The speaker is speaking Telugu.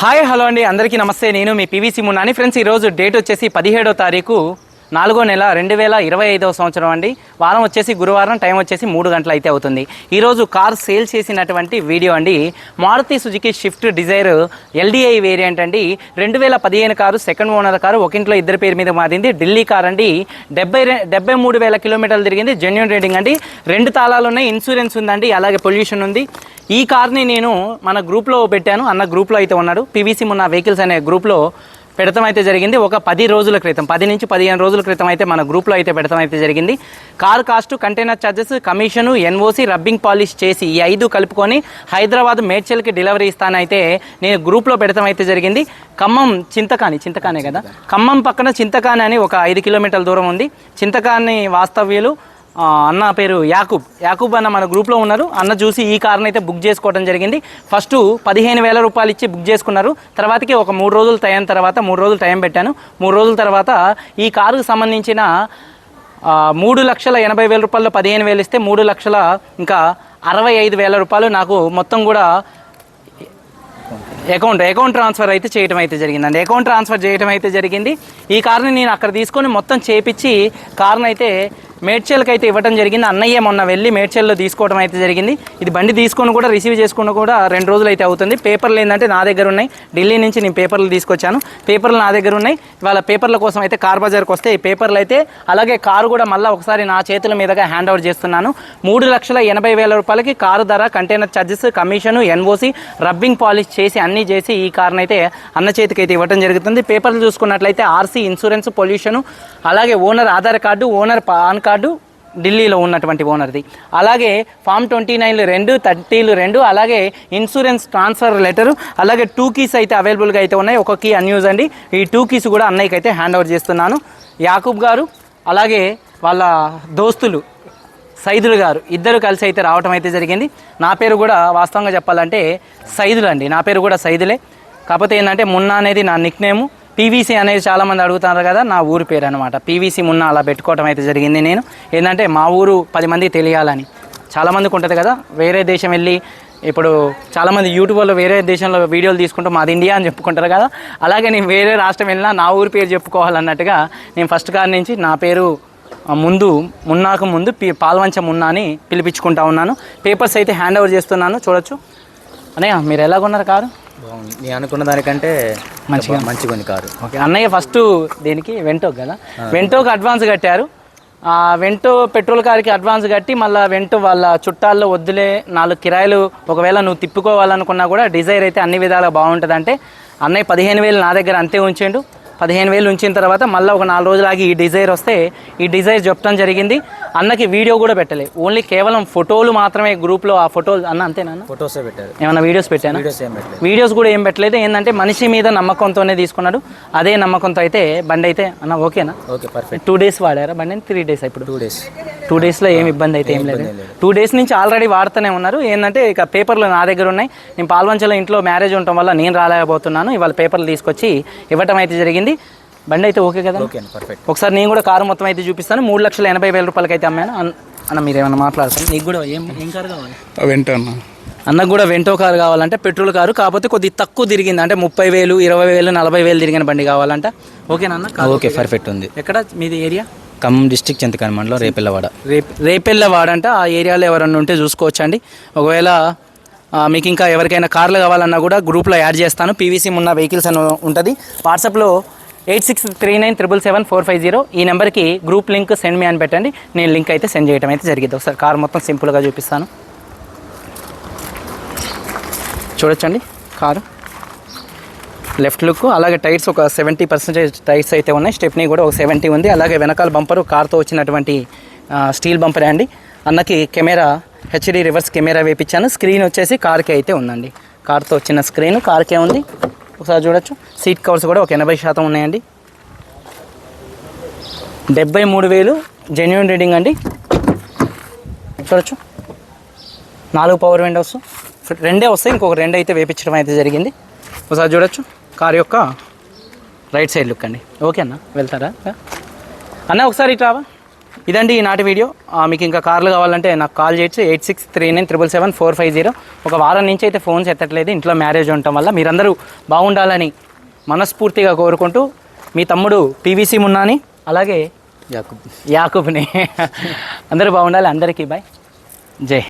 హాయ్ హలో అండి. అందరికీ నమస్తే. నేను మీ పీవీసీ మున్నాని. ఫ్రెండ్స్ ఈరోజు డేట్ వచ్చేసి పదిహేడో తారీఖు. నాలుగో నెల రెండు వేల ఇరవై ఐదవ సంవత్సరం అండి. వారం వచ్చేసి గురువారం టైం వచ్చేసి మూడు గంటలు అయితే అవుతుంది. ఈరోజు కార్ సేల్ చేసినటువంటి వీడియో అండి. Maruti Suzuki Swift Dzire LDI variant అండి. రెండు వేల పదిహేను కారు సెకండ్ ఓనర్ కారు ఒక ఇంట్లో ఇద్దరి పేరు మీద మారింది. ఢిల్లీ కార్ అండి. డెబ్బై డెబ్బై మూడు వేల కిలోమీటర్లు తిరిగింది. జెన్యున్ రేటింగ్ అండి. రెండు తాళాలు ఉన్నాయి ఇన్సూరెన్స్ ఉందండి అలాగే పొల్యూషన్ ఉంది. ఈ కార్ని నేను మన గ్రూప్లో పెట్టాను. అన్న గ్రూప్లో అయితే ఉన్నాడు. పీవీసీ మొన్న వెహికల్స్ అనే గ్రూప్లో పెడతం అయితే జరిగింది. ఒక పది రోజుల క్రితం పది నుంచి పదిహేను రోజుల క్రితం అయితే మన గ్రూప్లో అయితే పెడతం అయితే జరిగింది. Car cost container charges commission NOC rubbing polish చేసి ఈ ఐదు కలుపుకొని హైదరాబాద్ మేడ్చల్కి డెలివరీ ఇస్తానైతే నేను గ్రూప్లో పెడతం అయితే జరిగింది. ఖమ్మం చింతకాని చింతకానే కదా? ఖమ్మం పక్కన చింతకాని అని ఒక ఐదు కిలోమీటర్ల దూరం ఉంది. చింతకాని వాస్తవ్యులు అన్న పేరు యాకూబ్. యాకూబ్ అన్న మన గ్రూప్లో ఉన్నారు. అన్న చూసి ఈ కార్ని అయితే బుక్ చేసుకోవడం జరిగింది. ఫస్ట్ పదిహేను వేల రూపాయలు ఇచ్చి బుక్ చేసుకున్నారు. తర్వాతకి ఒక మూడు రోజులు టైం తర్వాత మూడు రోజులు టైం పెట్టాను. మూడు రోజుల తర్వాత ఈ కారుకు సంబంధించిన మూడు లక్షల ఎనభై వేల రూపాయలు పదిహేను వేలు ఇస్తే మూడు లక్షల ఇంకా అరవై ఐదు వేల రూపాయలు నాకు మొత్తం కూడా అకౌంట్ అకౌంట్ ట్రాన్స్ఫర్ అయితే చేయడం అయితే జరిగిందండి అకౌంట్ ట్రాన్స్ఫర్ చేయడం అయితే జరిగింది. ఈ కార్ని నేను అక్కడ తీసుకొని మొత్తం చేపించి కార్ని అయితే మేడ్చల్కి అయితే ఇవ్వడం జరిగింది. అన్నయ్య మొన్న వెళ్ళి మేడ్చల్లో తీసుకోవడం అయితే జరిగింది. ఇది బండి తీసుకొని కూడా రిసీవ్ చేసుకుని కూడా రెండు రోజులు అయితే అవుతుంది. పేపర్లు ఏంటంటే నా దగ్గర ఉన్నాయి. ఢిల్లీ నుంచి నేను పేపర్లు తీసుకొచ్చాను. పేపర్లు నా దగ్గర ఉన్నాయి. వాళ్ళ పేపర్ల కోసం అయితే కార్ బజార్కి వస్తే ఈ పేపర్లు అయితే అలాగే కారు కూడా మళ్ళీ ఒకసారి నా చేతుల మీదుగా హ్యాండ్ ఓవర్ చేస్తున్నాను. మూడు లక్షల ఎనభై వేల రూపాయలకి కారు ధర container charges commission NOC rubbing polish చేసి అన్నీ చేసి ఈ కార్ని అయితే అన్న చేతికి అయితే ఇవ్వడం జరుగుతుంది. పేపర్లు చూసుకున్నట్లయితే ఆర్సీ ఇన్సూరెన్స్ పొల్యూషన్ అలాగే owner Aadhaar card owner PAN card ఢిల్లీలో ఉన్నటువంటి ఓనర్ది. అలాగే ఫామ్ ట్వంటీ నైన్లు రెండు థర్టీలు రెండు అలాగే ఇన్సూరెన్స్ ట్రాన్స్ఫర్ లెటరు అలాగే టూ కీస్ అయితే అవైలబుల్గా అయితే ఉన్నాయి. ఒక కీ అన్యూజ్ అండి. ఈ టూ కీస్ కూడా అన్నయ్యకి అయితే హ్యాండ్ ఓవర్ చేస్తున్నాను. యాకూబ్ గారు అలాగే వాళ్ళ దోస్తులు సైదులు గారు ఇద్దరు కలిసి అయితే రావటం అయితే జరిగింది. నా పేరు కూడా వాస్తవంగా చెప్పాలంటే సైదులు అండి. నా పేరు కూడా సైదులే. కాకపోతే ఏంటంటే మున్నా అనేది నా నిక్ నేము. పీవీసీ అనేది చాలామంది అడుగుతున్నారు కదా నా ఊరి పేరు అనమాట పీవీసీ మున్న అలా పెట్టుకోవటం అయితే జరిగింది నేను. ఏంటంటే మా ఊరు పది మందికి తెలియాలని. చాలామందికి ఉంటుంది కదా వేరే దేశం వెళ్ళి ఇప్పుడు చాలామంది యూట్యూబ్లో వేరే దేశంలో వీడియోలు తీసుకుంటూ మాది ఇండియా అని చెప్పుకుంటారు కదా అలాగే నేను వేరే రాష్ట్రం వెళ్ళినా నా ఊరి పేరు చెప్పుకోవాలన్నట్టుగా నేను ఫస్ట్ కార్ నుంచి నా పేరు ముందు మున్నాకు ముందు పి పాల్వంచ మున్నా అని పిలిపించుకుంటా ఉన్నాను. పేపర్స్ అయితే హ్యాండ్ ఓవర్ చేస్తున్నాను చూడొచ్చు. అనే మీరు ఎలా కొన్నారు కారు? బాగుంది. నేను అనుకున్న దానికంటే మంచిగా. మంచిగా ఉంది కారు. ఓకే. అన్నయ్య ఫస్ట్ దేనికి వెంటోక్ కదా? వెంటోకి అడ్వాన్స్ కట్టారు. ఆ వెంటో పెట్రోల్ కార్కి అడ్వాన్స్ కట్టి మళ్ళీ వెంటో వాళ్ళ చుట్టాల్లో వద్దులే నాలుగు కిరాయిలు ఒకవేళ నువ్వు తిప్పుకోవాలనుకున్నా కూడా డిజైర్ అయితే అన్ని విధాలుగా బాగుంటుంది అంటే అన్నయ్య పదిహేను వేలు నా దగ్గర అంతే ఉంచిండు పదిహేను వేలు ఉంచిన తర్వాత మళ్ళీ ఒక నాలుగు రోజులు ఆగి ఈ డిజైర్ వస్తే ఈ డిజైర్ చెప్పడం జరిగింది. అన్నకి వీడియో కూడా పెట్టలే. ఓన్లీ కేవలం ఫోటోలు మాత్రమే గ్రూప్లో ఆ ఫోటోలు అన్న అంతేనా? ఫొటోసే పెట్టారు. ఏమైనా వీడియోస్ పెట్టానా? వీడియోస్ కూడా ఏం పెట్టలేదు. ఏంటంటే మనిషి మీద నమ్మకంతోనే తీసుకున్నాడు. అదే నమ్మకంతో అయితే బండి అయితే అన్న ఓకేనా? ఓకే పర్ఫెక్ట్ టూ డేస్ వాడారా బండి త్రీ డేస్ ఇప్పుడు? టూ డేస్ టూ డేస్లో ఏం ఇబ్బంది అయితే ఏం లేదు. టూ డేస్ నుంచి ఆల్రెడీ వాడుతూనే ఉన్నారు. ఏంటంటే ఇక పేపర్లు నా దగ్గర ఉన్నాయి. నేను పాల్వంచలో ఇంట్లో మ్యారేజ్ ఉండటం వల్ల నేను రాలేకపోతున్నాను. ఇవాళ పేపర్లు తీసుకొచ్చి ఇవ్వటం అయితే జరిగింది. బండి అయితే ఓకే కదా? ఓకే అండి పర్ఫెక్ట్ ఒకసారి నేను కూడా కారు మొత్తం అయితే చూపిస్తాను. మూడు లక్షల ఎనభై వేల రూపాయలకి అయితే అమ్మాను. అన్న- అన్న మీరు ఏమైనా మాట్లాడతాను నీకు కూడా ఏం ఏం కారు కావాలి? వెంటన్నా అన్నకు కూడా వెంటో కారు కావాలంటే పెట్రోల్ కారు. కాకపోతే కొద్దిగా తక్కువ తిరిగింది. అంటే ముప్పై వేలు ఇరవై వేలు నలభై వేలు తిరిగిన బండి కావాలంట. ఓకేనా అన్న? కారు ఓకే పర్ఫెక్ట్ ఉంది. ఎక్కడ? మీది ఏరియా ఖమ్మం డిస్టిక్ చింతకాని మండలం రేపెల్లవాడ. రేప్ రేపెల్లవాడ వాడంట ఆ ఏరియాలో ఎవరన్నా ఉంటే చూసుకోవచ్చండి. ఒకవేళ మీకు ఇంకా ఎవరికైనా కార్లు కావాలన్నా కూడా గ్రూప్లో యాడ్ చేస్తాను. పీవీసీ ఉన్న వెహికల్స్ అని ఉంటుంది. వాట్సాప్లో eight six three nine triple seven four five zero ఈ నెంబర్కి గ్రూప్ లింక్ సెండ్ మీ అని పెట్టండి. నేను లింక్ అయితే సెండ్ చేయడం అయితే జరిగింది ఒకసారి కార్ మొత్తం సింపుల్గా చూపిస్తాను. చూడొచ్చండి కారు? లెఫ్ట్ లుక్ అలాగే టైర్స్ ఒక సెవెంటీ పర్సెంటేజ్ టైర్స్ అయితే ఉన్నాయి. స్టెప్నీ కూడా ఒక సెవెంటీ ఉంది. అలాగే వెనకాల బంపరు కార్తో వచ్చినటువంటి స్టీల్ బంపరే అండి. అన్నకి కెమెరా హెచ్డి రివర్స్ కెమెరా వేపించాను స్క్రీన్ వచ్చేసి కార్కే అయితే ఉందండి. కార్తో వచ్చిన స్క్రీన్ కార్కే ఉంది. ఒకసారి చూడొచ్చు. సీట్ కవర్స్ కూడా ఒక ఎనభై శాతం ఉన్నాయండి. డెబ్బై మూడు వేలు జెన్యున్ రీడింగ్ అండి. చూడొచ్చు. నాలుగు పవర్ విండోస్ రెండే వస్తాయి. ఇంకొక రెండు అయితే వేపించడం అయితే జరిగింది. ఒకసారి చూడొచ్చు. కార్ యొక్క రైట్ సైడ్ లుక్ అండి. ఓకే అన్న వెళ్తారా? అన్న ఒకసారి ఇటు రావా? ఇదండి ఈనాటి వీడియో. మీకు ఇంకా కార్లు కావాలంటే నాకు కాల్ చేయొచ్చు. Eight six three nine triple seven four five zero. ఒక వారం నుంచి అయితే ఫోన్స్ ఎత్తట్లేదు. ఇంట్లో మ్యారేజ్ ఉండటం వల్ల మీరందరూ బాగుండాలని మనస్ఫూర్తిగా కోరుకుంటూ మీ తమ్ముడు పీవీసీ మున్నాని అలాగే యాకూబ్. యాకూబ్ని. అందరూ బాగుండాలి. అందరికీ బాయ్. జై.